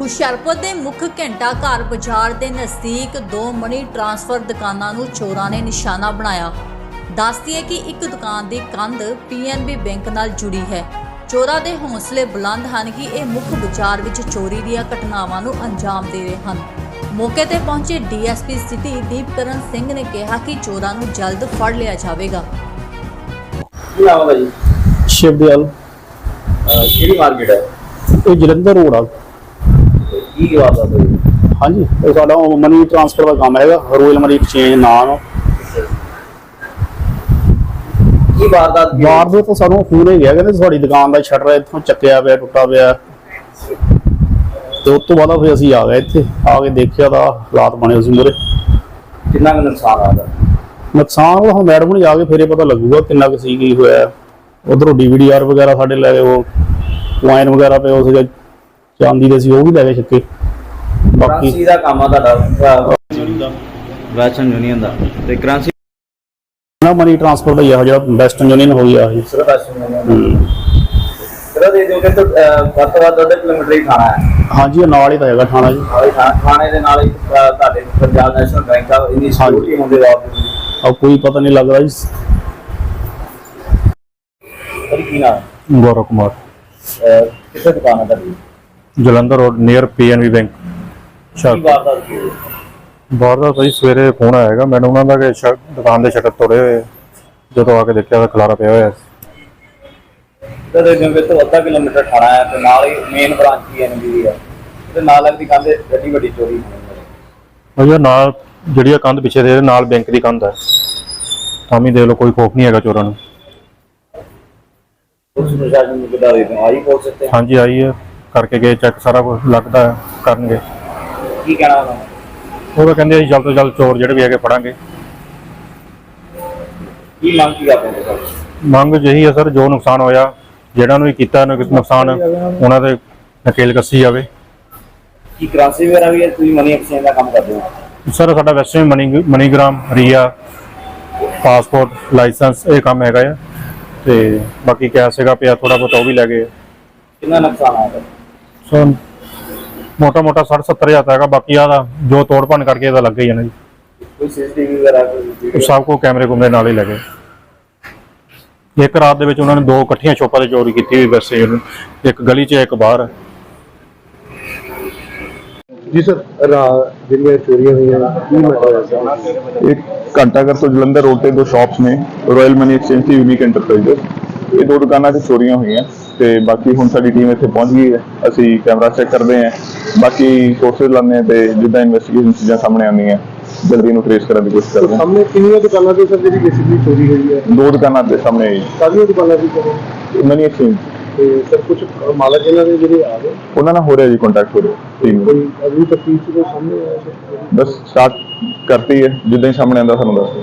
ਹੁਸ਼ਿਆਰਪੁਰ ਦੇ ਮੁੱਖ ਘੰਟਾ ਘਰ ਬਾਜ਼ਾਰ ਦੇ ਨਜ਼ਦੀਕ ਦੋ ਮਨੀ ਟਰਾਂਸਫਰ ਦੁਕਾਨਾਂ ਨੂੰ ਚੋਰਾਂ ਨੇ ਨਿਸ਼ਾਨਾ ਬਣਾਇਆ। ਦੱਸਦੀ ਹੈ ਕਿ ਇੱਕ ਦੁਕਾਨ ਦੀ ਕੰਧ ਪੀਐਨਬੀ ਬੈਂਕ ਨਾਲ ਜੁੜੀ ਹੈ। ਚੋਰਾਂ ਦੇ ਹੌਸਲੇ ਬੁਲੰਦ ਹਨ ਕਿ ਇਹ ਮੁੱਖ ਬਾਜ਼ਾਰ ਵਿੱਚ ਚੋਰੀ ਦੀਆਂ ਘਟਨਾਵਾਂ ਨੂੰ ਅੰਜਾਮ ਦੇ ਰਹੇ ਹਨ। ਮੌਕੇ ਤੇ ਪਹੁੰਚੇ ਡੀਐਸਪੀ ਸਿਟੀ ਦੀਪਕਰਨ ਸਿੰਘ ਨੇ ਕਿਹਾ ਕਿ ਚੋਰਾਂ ਨੂੰ ਜਲਦ ਫੜ ਲਿਆ ਜਾਵੇਗਾ। ਕੀ ਨਾਮ ਹੈ ਭਾਜੀ ਸ਼ਿਵਦਿਆਲ ਕਿਹੜੀ ਮਾਰਕੀਟ ਹੈ? ਇਹ ਜਲੰਧਰ ਰੋਡ ਆ। ਕੀ ਵਾਰਦਾਤ ਹੋਈ ਹਾਂਜੀ ਇਹ ਸਾਡਾ ਮਨੀ ਟ੍ਰਾਂਸਫਰ ਦਾ ਕੰਮ ਹੈਗਾ ਰੋਇਲ ਮਨੀ ਐਕਸਚੇਂਜ ਨਾਮ। ਕੀ ਵਾਰਦਾਤ? ਬਾਹਰ ਦੇ ਤੋਂ ਸਾਨੂੰ ਫੋਨ ਹੀ ਗਿਆ ਕਹਿੰਦੇ ਤੁਹਾਡੀ ਦੁਕਾਨ ਦਾ ਸ਼ਟਰ ਇੱਥੋਂ ਚੱਕਿਆ ਪਿਆ ਟੁੱਟਾ ਪਿਆ। ਤੇ ਉਸ ਤੋਂ ਬਾਅਦ ਫਿਰ ਅਸੀਂ ਆ ਗਏ ਇੱਥੇ ਆ ਕੇ ਦੇਖਿਆ ਤਾਂ ਹਾਲਾਤ ਬਣੇ ਸੀ ਮੂਰੇ ਕਿੰਨਾ ਕੁ ਨੁਕਸਾਨ ਆਦਾ ਨੁਕਸਾਨ ਉਹ ਮੈਡਮ ਹੁਣੀ ਆ ਕੇ ਫੇਰੇ ਪਤਾ ਲੱਗੂਗਾ ਕਿੰਨਾ ਕੁ ਸੀ ਕੀ ਹੋਇਆ। ਉਧਰੋਂ ਡੀਵੀਡੀਆਰ ਵਗੈਰਾ ਸਾਡੇ ਲੈ ਗਏ ਉਹ ਵਾਈਨ ਵਗੈਰਾ ਪਏ ਉਹ ਸੀਗਾ ਚਾਂਦੀ ਦੇ ਸੀ ਉਹ ਵੀ ਲੈ ਗਏ ਛੱਕੇ। ਬਾਕੀ ਕ੍ਰਾਂਸੀ ਦਾ ਕੰਮ ਆ ਤੁਹਾਡਾ ਵੈਸਟਰਨ ਯੂਨੀਅਨ ਦਾ। ਤੇ ਕ੍ਰਾਂਸੀ ਨਾ ਮਨੀ ਟ੍ਰਾਂਸਫਰ ਦਾ ਹੀ ਆ ਜਿਹੜਾ ਵੈਸਟਰਨ ਯੂਨੀਅਨ ਹੋਈ ਆ ਇਹ। ਸਿਰਫ ਵੈਸਟਰਨ ਯੂਨੀਅਨ ਹੂੰ। ਸਿਰਫ ਦੇ ਜੋ ਕਿ ਤੋਂ ਵੱਧ ਤੋਂ ਵੱਧ ਅੱਧਾ ਕਿਲੋਮੀਟਰ ਹੀ ਖਾਣਾ ਹੈ। ਹਾਂਜੀ ਇਹ ਨਾਲ ਹੀ ਤਾਂ ਹੈਗਾ ਥਾਣਾ ਜੀ। ਨਾਲੇ ਦੇ ਨਾਲ ਹੀ ਅਹ, ਤੁਹਾਡੇ ਪੰਜਾਬ ਨੈਸ਼ਨਲ ਬੈਂਕ ਦਾ ਇੰਨੀ ਸਿਕਿਉਰਿਟੀ ਹੋਣ ਦੇ। ਬਾਵਜੂਦ ਆ ਕੋਈ ਪਤਾ ਨਹੀਂ ਲੱਗਦਾ ਜੀ। ਪਰ ਕੀ ਨਾਮ? ਹੈ? ਗੌਰਵ ਕੁਮਾਰ। ਅਹ, ਕਿੱਥੇ ਦੁਕਾਨ ਹੈ ਤੁਹਾਡੀ? Jalandhar road near PNB bank ਕੀ ਸ਼ਾਹਪੁਰ ਵਾਰਦਾਤ ਕੀ ਹੋਈ? ਬਾਹਰ ਦਾ ਭਾਈ ਸਵੇਰੇ ਫੋਨ ਆਇਆ ਹੈਗਾ ਮੈਨੂੰ ਉਹਨਾਂ ਦਾ ਕਿ ਸ਼ਾ- ਦੁਕਾਨ ਦੇ ਸ਼ਟਰ ਤੋੜੇ ਹੋਏ ਆ। ਜਦੋਂ ਆ ਕੇ ਦੇਖਿਆ ਤਾਂ ਖਲਾਰਾ ਪਿਆ ਹੋਇਆ ਸੀ। ਤਦੇ ਜੰਗੇ ਤੋਂ ਅੱਧਾ ਕਿਲੋਮੀਟਰ ਠਾਣਾ ਹੈ ਤੇ ਨਾਲ ਹੀ ਮੇਨ ਬ੍ਰਾਂਚ ਵੀ ਐਨਬੀ ਦੀ ਹੈ। ਤੇ ਨਾਲ ਲੱਗਦੀ ਕੰਧ ਗੱਡੀ ਵੱਡੀ ਚੋਰੀ ਹੋਈ ਹੈ। ਭਾਈ ਉਹ ਨਾਲ ਜਿਹੜੀ ਆ ਕੰਧ ਪਿੱਛੇ ਦੇ ਇਹਦੇ ਨਾਲ ਬੈਂਕ ਦੀ ਕੰਧ ਹੈ। ਤਾਂ ਵੀ ਦੇਖ ਲਓ ਕੋਈ ਖੋਫ ਨਹੀਂ ਹੈਗਾ ਚੋਰਾਂ ਨੂੰ। ਪੁਲਿਸ ਪ੍ਰਸ਼ਾਸਨ ਨੂੰ ਕਿਦਾਂ ਦੇ ਦਿਓ? ਆਈ ਪੁਲਿਸ ਤੇ ਹਾਂਜੀ ਆਈ ਹੈ। ਕਰਕੇ ਗਏ ਚੈੱਕ ਸਾਰਾ ਕੁਝ ਲੱਗਦਾ ਹੈ, ਕਰਨਗੇ। ਕੀ ਕਹਿਣਾ ਉਹਨਾਂ ਉਹ ਤਾਂ ਕਹਿੰਦੇ ਅਸੀਂ ਜਲਦ ਤੋਂ ਜਲਦ ਚੋਰ ਜਿਹੜੇ ਵੀ ਹੈਗੇ ਫੜਾਂਗੇ। ਕੀ ਮੰਗ ਕੀ ਕਰਦੇ ਸਰ ਮੰਗ ਜਿਹੀ ਹੈ ਸਰ ਜੋ ਨੁਕਸਾਨ ਹੋਇਆ ਜਿਹੜਾ ਨੂੰ ਵੀ ਕੀਤਾ ਨੁਕ- ਨੁਕਸਾਨ ਉਹਨਾਂ ਦੇ ਨਕੇਲ ਕੱਸੀ ਜਾਵੇ। ਕੀ ਕ੍ਰਾਂਸੀ ਵਗੈਰਾ ਵੀ ਹੈ? ਤੁਸੀਂ ਮਨੀ ਐਕਸਚੇਂਜ ਦਾ ਕੰਮ ਕਰਦੇ ਹੋ? ਸਰ ਸਾਡਾ Western money MoneyGram Ria passport licence ਇਹ ਕੰਮ ਹੈਗਾ ਆ। ਤੇ ਬਾਕੀ ਕੈਸ਼ ਹੈਗਾ ਪਿਆ ਥੋੜਾ ਬਹੁਤ ਉਹ ਵੀ ਲੈ ਗਏ। ਕਿੰਨਾ ਨੁਕਸਾਨ ਆਇਆ ਸੋ ਮੋਟਾ ਮੋਟਾ 60 70 ਹਜ਼ਾਰ ਦਾ ਹੈਗਾ ਬਾਕੀ ਆਦਾ ਜੋ ਤੋੜ ਭੰਨ ਕਰਕੇ ਇਹਦਾ ਲੱਗ ਹੀ ਜਾਣਾ ਜੀ। ਕੋਈ ਸੀਸੀਟੀਵੀ ਵਗੈਰਾ ਕੋਈ? ਸਭ ਕੋ ਕੈਮਰੇ ਕੁਮਰੇ ਨਾਲ ਹੀ ਲੈ ਗਏ ਇੱਕ ਰਾਤ ਦੇ ਵਿੱਚ ਉਹਨਾਂ ਨੇ ਦੋ ਇਕੱਠੀਆਂ ਸ਼ੋਪਾਂ ਤੇ ਚੋਰੀ ਕੀਤੀ ਹੋਈ ਵੈਸੇ ਇੱਕ ਗਲੀ 'ਚ ਇੱਕ ਬਾਹਰ। ਜੀ ਸਰ ਰਾ- ਜਿਹੜੀਆਂ ਚੋਰੀਆਂ ਹੋਈਆਂ ਕੀ ਸਰ? ਇੱਕ ਘੰਟਾਘਰ ਤੋਂ ਜਲੰਧਰ ਰੋਡ ਤੇ ਦੋ ਸ਼ਾਪਸ ਨੇ ਰਾਇਲ ਮਨੀ ਐਕਸਚੇਂਜ ਤੇ ਯੂਨੀਕ ਐਂਟਰਪ੍ਰਾਈਜ਼ਸ ਇਹ ਦੋ ਦੁਕਾਨਾਂ ਤੇ ਚੋਰੀਆਂ ਹੋਈਆਂ। ਤੇ ਬਾਕੀ ਹੁਣ ਸਾਡੀ ਟੀਮ ਇੱਥੇ ਪਹੁੰਚ ਗਈ ਹੈ। ਅਸੀਂ ਕੈਮਰਾ ਚੈੱਕ ਕਰਦੇ ਹਾਂ। ਬਾਕੀ ਸੋਰਸਸ ਲਾਉਂਦੇ ਹਾਂ ਤੇ ਜਿੱਦਾਂ ਇਨਵੈਸਟੀਗੇਸ਼ਨ ਚੀਜ਼ਾਂ ਸਾਹਮਣੇ ਆਉਂਦੀਆਂ। ਜਲਦੀ ਨੂੰ ਟ੍ਰੇਸ ਕਰਨ ਦੀ ਕੋਸ਼ਿਸ਼ ਕਰਦੇ ਹਾਂ। ਸਾਹਮਣੇ ਕਿੰਨੀਆਂ ਦੁਕਾਨਾਂ ਤੇ ਸਰ ਜਿਹੜੀ ਬੇਸਿਕਲੀ ਚੋਰੀ ਹੋਈ ਹੈ? ਦੋ ਦੁਕਾਨਾਂ ਦੇ ਸਾਹਮਣੇ ਸਾਰੀਆਂ ਦੁਕਾਨਾਂ ਦੀ ਸਰ? ਮਨੀ ਐਕਸਚੇਂਜ ਤੇ ਸਰ ਕੁਝ ਮਾਲਕ ਇਹਨਾਂ ਦੇ ਜਿਹੜੇ ਆ ਗਏ? ਉਹਨਾਂ ਨਾਲ ਹੋ ਰਿਹਾ ਜੀ ਕੰਟੈਕਟ ਹੋ ਰਿਹਾ। ਟੀਮ ਕੋਈ ਅਗਲੀ ਤਫਤੀਸ਼ ਦੇ ਸਾਹਮਣੇ ਆਇਆ ਸਰ? ਬਸ ਸਟਾਰਟ ਕਰਤੀ ਹੈ। ਜਿੱਦਾਂ ਹੀ ਸਾਹਮਣੇ ਆਉਂਦਾ ਸਾਨੂੰ ਦੱਸ ਦਿਓ।